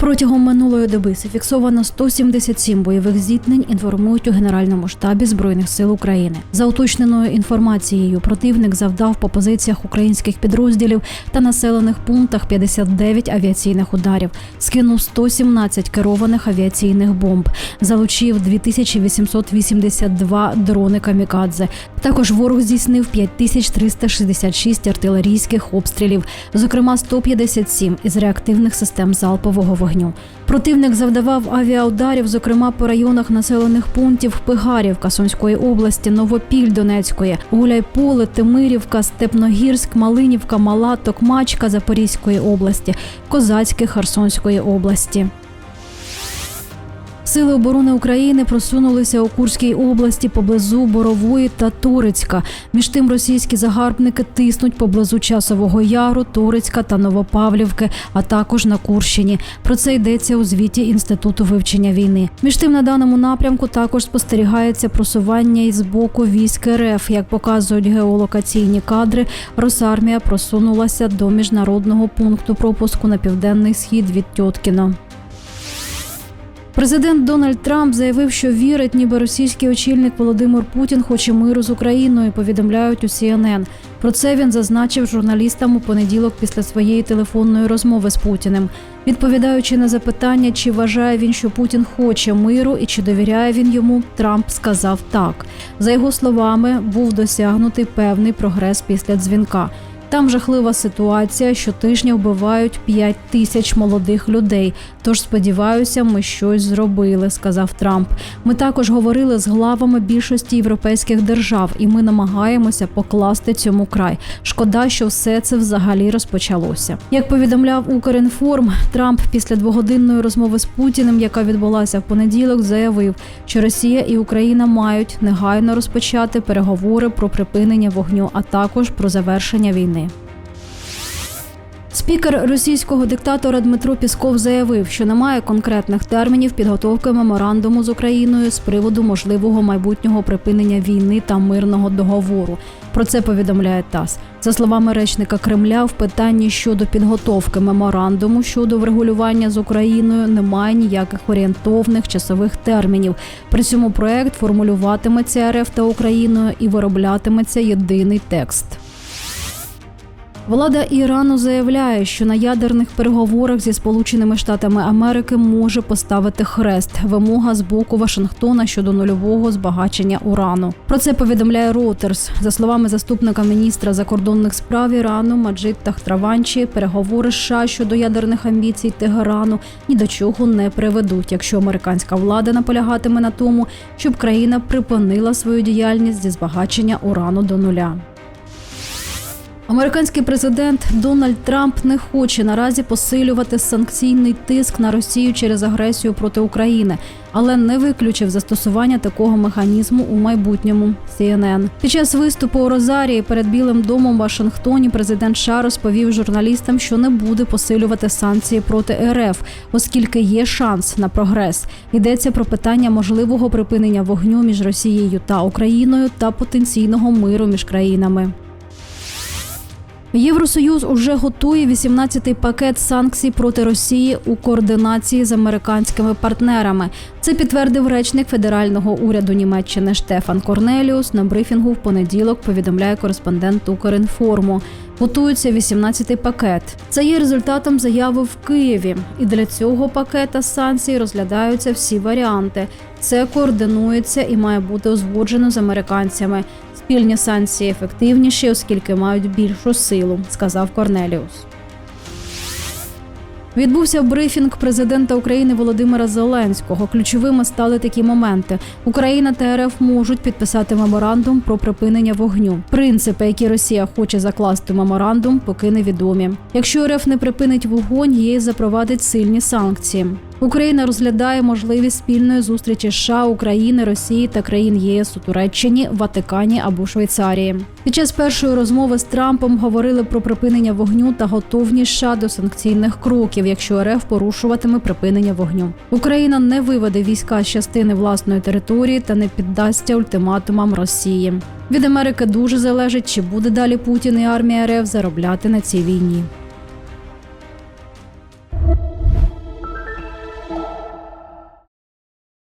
Протягом минулої доби зафіксовано 177 бойових зіткнень. Інформують у Генеральному штабі збройних сил України. За уточненою інформацією, противник завдав по позиціях українських підрозділів та населених пунктах 59 авіаційних ударів, скинув 117 керованих авіаційних бомб, залучив 2882 дрони камікадзе. Також ворог здійснив 5366 артилерійських обстрілів, зокрема 157 із реактивних систем залпового вогню. Противник завдавав авіаударів, зокрема по районах населених пунктів Пигарівка Сумської області, Новопіль Донецької, Гуляйполе, Тимирівка, Степногірськ, Малинівка, Мала, Токмачка Запорізької області, Козацьке Херсонської області. Сили оборони України просунулися у Курській області поблизу Борової та Турецька. Між тим російські загарбники тиснуть поблизу Часового Яру, Турецька та Новопавлівки, а також на Курщині. Про це йдеться у звіті Інституту вивчення війни. Між тим на даному напрямку також спостерігається просування із боку військ РФ. Як показують геолокаційні кадри, Росармія просунулася до міжнародного пункту пропуску на південний схід від Тьоткіно. Президент Дональд Трамп заявив, що вірить, ніби російський очільник Володимир Путін хоче миру з Україною. Повідомляють у CNN. Про це він зазначив журналістам у понеділок після своєї телефонної розмови з Путіним. Відповідаючи на запитання, чи вважає він, що Путін хоче миру і чи довіряє він йому, Трамп сказав так. За його словами, був досягнутий певний прогрес після дзвінка. Там жахлива ситуація. Щотижня вбивають 5 тисяч молодих людей. Тож сподіваюся, ми щось зробили, сказав Трамп. Ми також говорили з главами більшості європейських держав, і ми намагаємося покласти цьому край. Шкода, що все це взагалі розпочалося. Як повідомляв Укрінформ, Трамп після двогодинної розмови з Путіним, яка відбулася в понеділок, заявив, що Росія і Україна мають негайно розпочати переговори про припинення вогню, а також про завершення війни. Спікер російського диктатора Дмитро Пісков заявив, що немає конкретних термінів підготовки меморандуму з Україною з приводу можливого майбутнього припинення війни та мирного договору. Про це повідомляє ТАСС. За словами речника Кремля, в питанні щодо підготовки меморандуму щодо врегулювання з Україною немає ніяких орієнтовних часових термінів. При цьому проект формулюватиметься РФ та Україною і вироблятиметься єдиний текст. Влада Ірану заявляє, що на ядерних переговорах зі Сполученими Штатами Америки може поставити хрест вимога з боку Вашингтона щодо нульового збагачення урану. Про це повідомляє Reuters. За словами заступника міністра закордонних справ Ірану Маджид Тахтраванчі, переговори США щодо ядерних амбіцій Тегерану ні до чого не приведуть, якщо американська влада наполягатиме на тому, щоб країна припинила свою діяльність зі збагачення урану до нуля. Американський президент Дональд Трамп не хоче наразі посилювати санкційний тиск на Росію через агресію проти України, але не виключив застосування такого механізму у майбутньому. CNN. під час виступу у Розарії перед Білим домом в Вашингтоні президент США розповів журналістам, що не буде посилювати санкції проти РФ, оскільки є шанс на прогрес. Йдеться про питання можливого припинення вогню між Росією та Україною та потенційного миру між країнами. Євросоюз уже готує 18-й пакет санкцій проти Росії у координації з американськими партнерами. Це підтвердив речник федерального уряду Німеччини Штефан Корнеліус на брифінгу в понеділок. Повідомляє кореспондент Укрінформу. Готується 18-й пакет. Це є результатом заяви в Києві, і для цього пакета санкцій розглядаються всі варіанти. Це координується і має бути узгоджено з американцями. Спільні санкції ефективніші, оскільки мають більшу силу, сказав Корнеліус. Відбувся брифінг президента України Володимира Зеленського. Ключовими стали такі моменти: Україна та РФ можуть підписати меморандум про припинення вогню. Принципи, які Росія хоче закласти в меморандум, поки невідомі. Якщо РФ не припинить вогонь, ЄС запровадить сильні санкції. Україна розглядає можливість спільної зустрічі США, України, Росії та країн ЄС у Туреччині, Ватикані або Швейцарії. Під час першої розмови з Трампом говорили про припинення вогню та готовність США до санкційних кроків, якщо РФ порушуватиме припинення вогню. Україна не виведе війська з частини власної території та не піддасться ультиматумам Росії. Від Америки дуже залежить, чи буде далі Путін і армія РФ заробляти на цій війні.